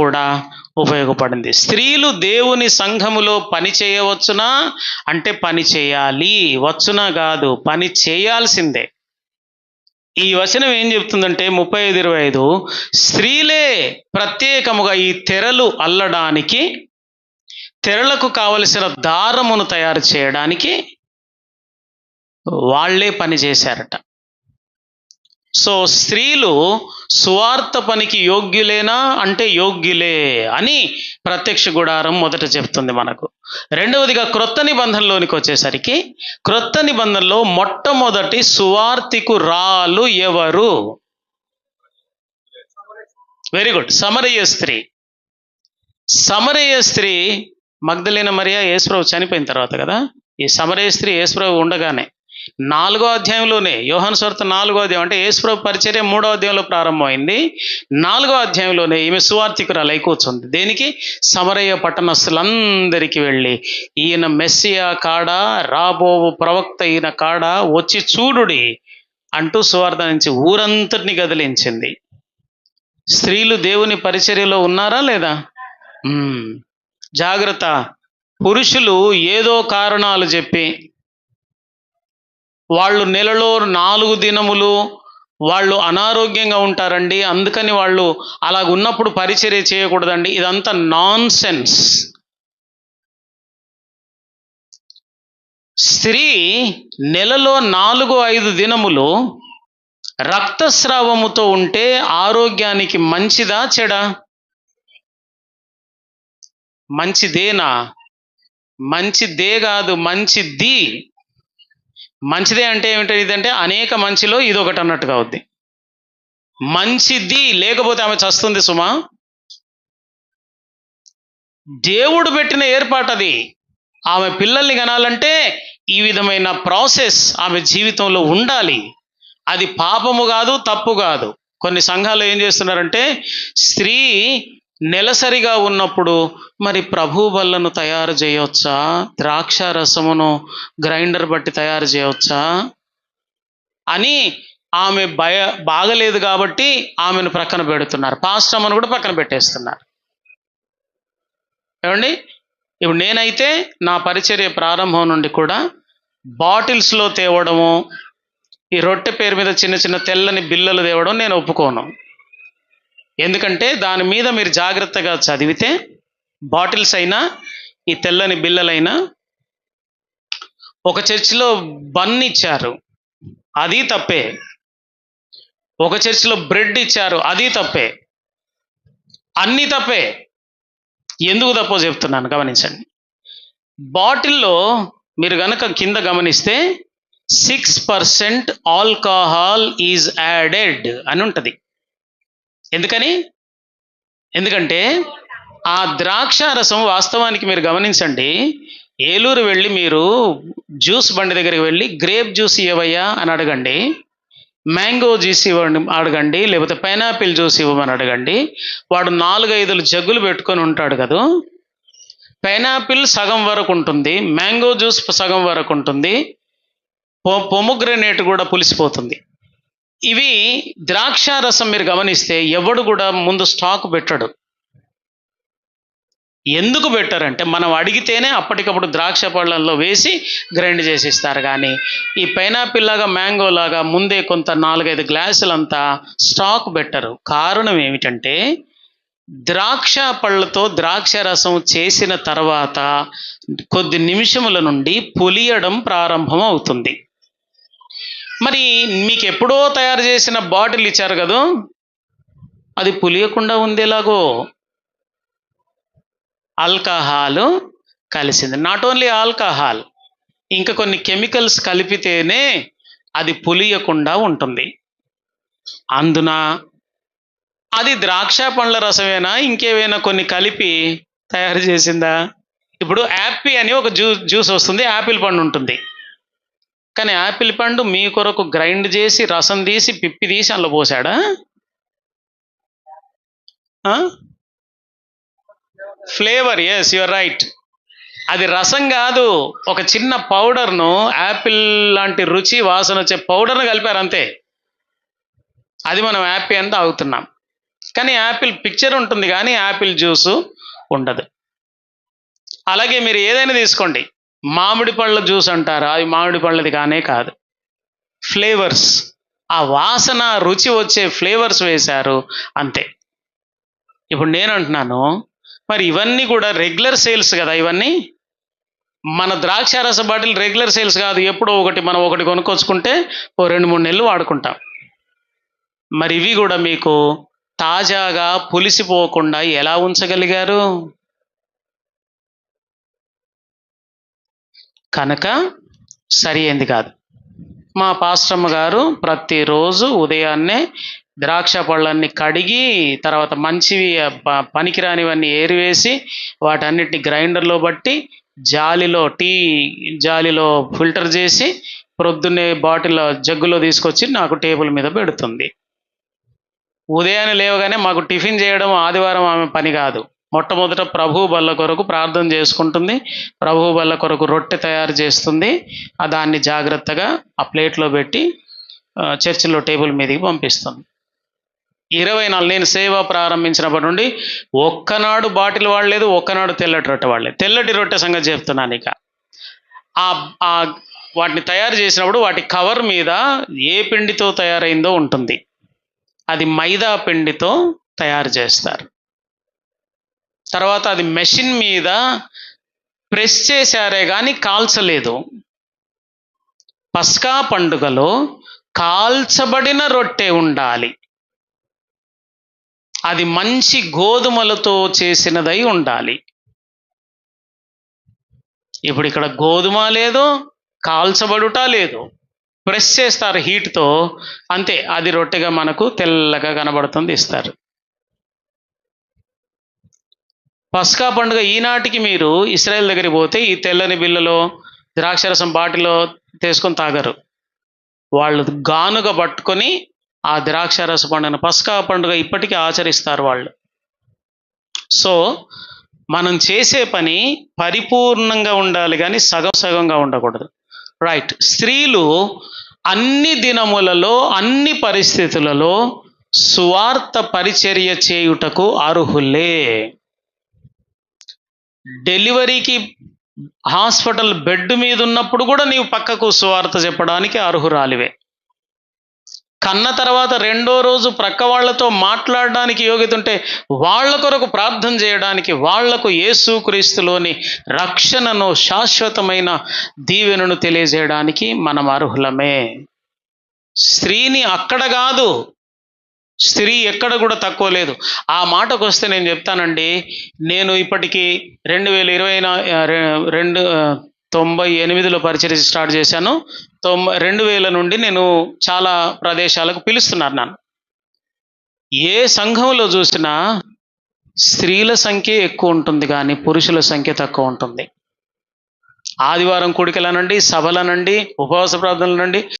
కూడా ఉపయోగపడింది. స్త్రీలు దేవుని సంఘములో పని చేయవచ్చునా? అంటే పని చేయాలి. వచ్చునా కాదు పని చేయాల్సిందే. ఈ వచనం ఏం చెప్తుందంటే ముప్పై ఐదు ఇరవై ఐదు. స్త్రీలే ప్రత్యేకముగా ఈ తెరలు అల్లడానికి తెరలకు కావలసిన దారమును తయారు చేయడానికి వాళ్ళే పని చేశారట. సో స్త్రీలు సువార్త పనికి యోగ్యులేనా అంటే యోగ్యులే అని ప్రత్యక్ష గుడారం మొదట చెప్తుంది మనకు. రెండవదిగా క్రొత్త నిబంధనలోనికి వచ్చేసరికి క్రొత్త నిబంధనలో మొట్టమొదటి సువార్తికు రాలు ఎవరు? వెరీ గుడ్ సమరయ్య స్త్రీ. సమరయ్య స్త్రీ మగ్ధలేన మరియా యేసుప్రభు చనిపోయిన తర్వాత కదా? ఈ సమరయ స్త్రీ యేసుప్రభు ఉండగానే నాలుగో అధ్యాయంలోనే యోహన్ స్వార్థ నాలుగో అధ్యాయం అంటే యేసుప్రభు పరిచర్య మూడో అధ్యాయంలో ప్రారంభమైంది. నాలుగో అధ్యాయంలోనే ఈమె సువార్థికురాలు అయికూర్చుంది దేనికి? సమరయ్య పట్టణస్తులందరికీ వెళ్ళి ఈయన మెస్సియా కాడ రాబోవు ప్రవక్త ఈయన కాడ వచ్చి చూడుడి అంటూ సువార్త నుంచి ఊరంతటిని గదిలించింది. స్త్రీలు దేవుని పరిచర్యలో ఉన్నారా లేదా? జాగ్రత్త. పురుషులు ఏదో కారణాలు చెప్పి వాళ్ళు నెలలో నాలుగు దినములు వాళ్ళు అనారోగ్యంగా ఉంటారండి. అందుకని వాళ్ళు అలాగ ఉన్నప్పుడు పరిచర్య చేయకూడదండి. ఇదంతా నాన్ సెన్స్ స్త్రీ నెలలో నాలుగు ఐదు దినములు రక్తస్రావముతో ఉంటే ఆరోగ్యానికి మంచిదా చెడా? మంచిదేనా? మంచిదే కాదు మంచిది. మంచిదే అంటే ఏమిటంటే అనేక మంచిలో ఇది ఒకటి అన్నట్టుగా అవుద్ది మంచిది లేకపోతే ఆమె చస్తుంది సుమా. దేవుడు పెట్టిన ఏర్పాటు అది ఆమె పిల్లల్ని కనాలంటే ఈ విధమైన ప్రాసెస్ ఆమె జీవితంలో ఉండాలి. అది పాపము కాదు తప్పు కాదు. కొన్ని సంఘాలు ఏం చేస్తున్నారంటే స్త్రీ నెలసరిగా ఉన్నప్పుడు మరి ప్రభు బల్లను తయారు చేయవచ్చా? ద్రాక్ష రసమును గ్రైండర్ బట్టి తయారు చేయవచ్చా? అని ఆమె భయ బాగలేదు కాబట్టి ఆమెను ప్రక్కన పెడుతున్నారు. పాశ్రమను కూడా పక్కన పెట్టేస్తున్నారు. ఏమండి? ఇప్పుడు నేనైతే నా పరిచర్య ప్రారంభం నుండి కూడా బాటిల్స్లో తేవడము ఈ రొట్టె పేరు మీద చిన్న చిన్న తెల్లని బిల్లలు తేవడం నేను ఒప్పుకోను. ఎందుకంటే దాని మీద మీరు జాగ్రత్తగా చదివితే బాటిల్స్ అయినా ఈ తెల్లని బిల్లలైనా ఒక చర్చిలో బన్ ఇచ్చారు అది తప్పే. ఒక చర్చిలో బ్రెడ్ ఇచ్చారు అది తప్పే. అన్నీ తప్పే. ఎందుకు తప్పో చెప్తున్నాను గమనించండి. బాటిల్లో మీరు గనక కింద గమనిస్తే six percent alcohol is added అని ఉంటుంది. ఎందుకని? ఎందుకంటే ఆ ద్రాక్ష రసం వాస్తవానికి మీరు గమనించండి ఏలూరు వెళ్ళి మీరు జ్యూస్ బండి దగ్గరికి వెళ్ళి గ్రేప్ జ్యూస్ ఇవ్వయ్యా అని అడగండి మ్యాంగో జ్యూస్ ఇవ్వండి అడగండి లేకపోతే పైనాపిల్ జ్యూస్ ఇవ్వమని అడగండి వాడు నాలుగైదు జగ్గులు పెట్టుకొని ఉంటాడు కదా. పైనాపిల్ సగం వరకు ఉంటుంది మ్యాంగో జ్యూస్ సగం వరకు ఉంటుంది పొ కూడా పులిసిపోతుంది. ఇవి ద్రాక్ష రసం మీరు గమనిస్తే ఎవడు కూడా ముందు స్టాక్ పెట్టడు. ఎందుకు పెట్టారంటే మనం అడిగితేనే అప్పటికప్పుడు ద్రాక్ష పళ్ళల్లో వేసి గ్రైండ్ చేసి ఇస్తారు కానీ ఈ పైనాపిల్ లాగా మ్యాంగో లాగా ముందే కొంత నాలుగైదు గ్లాసులంతా స్టాక్ పెట్టరు. కారణం ఏమిటంటే ద్రాక్ష పళ్ళతో ద్రాక్ష రసం చేసిన తర్వాత కొద్ది నిమిషముల నుండి పులియడం ప్రారంభం అవుతుంది మరి మీకు ఎప్పుడో తయారు చేసిన బాటిల్ ఇచ్చారు కదా? అది పులియకుండా ఉండేలాగో ఆల్కహాల్ కలిసింది. నాట్ ఓన్లీ ఆల్కహాల్ ఇంకా కొన్ని కెమికల్స్ కలిపితేనే అది పులియకుండా ఉంటుంది. అందున అది ద్రాక్ష పండ్ల రసమేనా? ఇంకేమైనా కొన్ని కలిపి తయారు చేసిందా? ఇప్పుడు యాపీ అని ఒక జ్యూ జ్యూస్ వస్తుంది యాపిల్ పండు ఉంటుంది. కానీ యాపిల్ పండు మీ కొరకు గ్రైండ్ చేసి రసం తీసి పిప్పి తీసి అందులో పోసాడా? ఫ్లేవర్ ఎస్ యువర్ రైట్ అది రసం కాదు ఒక చిన్న పౌడర్ను యాపిల్ లాంటి రుచి వాసన వచ్చే పౌడర్ను కలిపారు అంతే. అది మనం యాపీ అని తాగుతున్నాం కానీ యాపిల్ పిక్చర్ ఉంటుంది కానీ యాపిల్ జ్యూసు ఉండదు. అలాగే మీరు ఏదైనా తీసుకోండి. మామిడి పళ్ళ జ్యూస్ అంటారు? అవి మామిడి పళ్ళది కానే కాదు. ఫ్లేవర్స్. ఆ వాసన రుచి వచ్చే ఫ్లేవర్స్ వేశారు. అంతే. ఇప్పుడు నేను అంటున్నాను మరి ఇవన్నీ కూడా రెగ్యులర్ సేల్స్ కదా ఇవన్నీ? మన ద్రాక్ష రస బాటిల్ రెగ్యులర్ సేల్స్ కాదు. ఎప్పుడో ఒకటి మనం ఒకటి కొనుక్కొచ్చుకుంటే ఓ రెండు మూడు నెలలు వాడుకుంటాం. మరి ఇవి కూడా మీకు తాజాగా పులిసిపోకుండా ఎలా ఉంచగలిగారు? కనుక సరి అయింది కాదు. మా పాస్టమ్మ గారు ప్రతిరోజు ఉదయాన్నే ద్రాక్ష పళ్ళన్ని కడిగి తర్వాత మంచివి ప- పనికిరానివన్నీ ఏరివేసి వాటన్నిటిని గ్రైండర్లో బట్టి జాలిలో టీ జాలిలో ఫిల్టర్ చేసి ప్రొద్దున్నే బాటిల్ జగ్గులో తీసుకొచ్చి నాకు టేబుల్ మీద పెడుతుంది. ఉదయాన్నే లేవగానే మాకు టిఫిన్ చేయడం ఆదివారం ఆమె పని కాదు. మొట్టమొదట ప్రభు బల్ల కొరకు ప్రార్థన చేసుకుంటుంది. ప్రభు బల్ల కొరకు రొట్టె తయారు చేస్తుంది. ఆ దాన్ని జాగ్రత్తగా ఆ ప్లేట్లో పెట్టి చర్చిలో టేబుల్ మీదకి పంపిస్తుంది. ఇరవై నాలుగు నేను సేవ ప్రారంభించినప్పటి నుండి ఒక్కనాడు బాటిల్ వాడలేదు ఒక్కనాడు తెల్లటి రొట్టె వాడలేదు. తెల్లటి రొట్టె సంగతి చెప్తున్నాను ఇక. ఆ వాటిని తయారు చేసినప్పుడు వాటి కవర్ మీద ఏ పిండితో తయారైందో ఉంటుంది. అది మైదా పిండితో తయారు చేస్తారు. తర్వాత అది మెషిన్ మీద ప్రెస్ చేశారే కానీ కాల్చలేదు. పస్కా పండుగలో కాల్చబడిన రొట్టె ఉండాలి. అది మంచి గోధుమలతో చేసినదై ఉండాలి. ఇప్పుడు ఇక్కడ గోధుమ లేదు కాల్చబడుట లేదు. ప్రెస్ చేస్తారు హీట్తో అంతే. అది రొట్టెగా మనకు తెల్లగా కనబడుతుంది ఇస్తారు. పస్కా పండుగ ఈనాటికి మీరు ఇస్రాయల్ దగ్గరికి పోతే ఈ తెల్లని బిల్లలో ద్రాక్షరసం బాటిలో తీసుకొని తాగరు. వాళ్ళు గానుగ పట్టుకొని ఆ ద్రాక్షరస పండుగను పస్కా పండుగ ఇప్పటికీ ఆచరిస్తారు వాళ్ళు. సో మనం చేసే పని పరిపూర్ణంగా ఉండాలి కానీ సగం సగంగా ఉండకూడదు. రైట్. స్త్రీలు అన్ని దినములలో అన్ని పరిస్థితులలో సువార్త పరిచర్య చేయుటకు అర్హులే. డెలివరీకి హాస్పిటల్ బెడ్ మీద ఉన్నప్పుడు కూడా నీవు పక్కకు సువార్త చెప్పడానికి అర్హురాలివే. కన్న తర్వాత రెండో రోజు ప్రక్క వాళ్ళతో మాట్లాడడానికి యోగ్యత ఉంటే వాళ్ళ కొరకు ప్రార్థన చేయడానికి వాళ్ళకు యేసుక్రీస్తులోని రక్షణను శాశ్వతమైన దీవెనను తెలియజేయడానికి మనం అర్హులమే. స్త్రీని అక్కడ కాదు స్త్రీ ఎక్కడ కూడా తక్కువ లేదు. ఆ మాటకు వస్తే నేను చెప్తానండి నేను ఇప్పటికీ రెండు వేల ఇరవై రెండు తొంభై ఎనిమిదిలో పరిచయం స్టార్ట్ చేశాను. తొంభై రెండు వేల నుండి నేను చాలా ప్రదేశాలకు పిలుస్తున్నారు నన్ను. ఏ సంఘంలో చూసినా స్త్రీల సంఖ్య ఎక్కువ ఉంటుంది కానీ పురుషుల సంఖ్య తక్కువ ఉంటుంది. ఆదివారం కూడికలనండి సభలనండి ఉపవాస ప్రార్థనలనండి.